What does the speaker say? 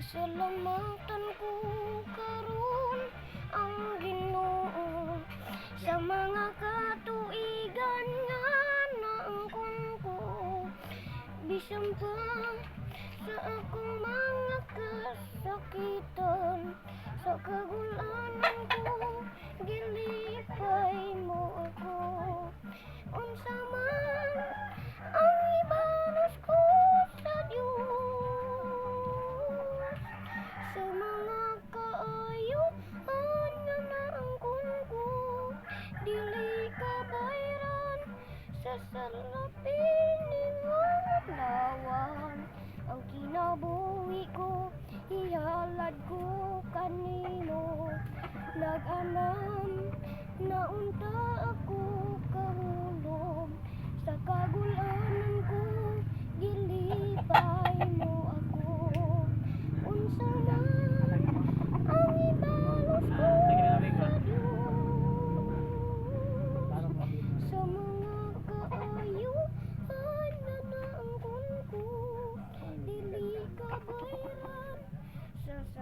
Pasalamatan ko karon ang Ginoo. Sa mga katuigan nga naangkon ko bisan pa sa akong mga kasakitan sa kagulanan ko dili ka bayran sa salapin ni lawan ang kinabuhi ko ihalad ko kanimo nag-anam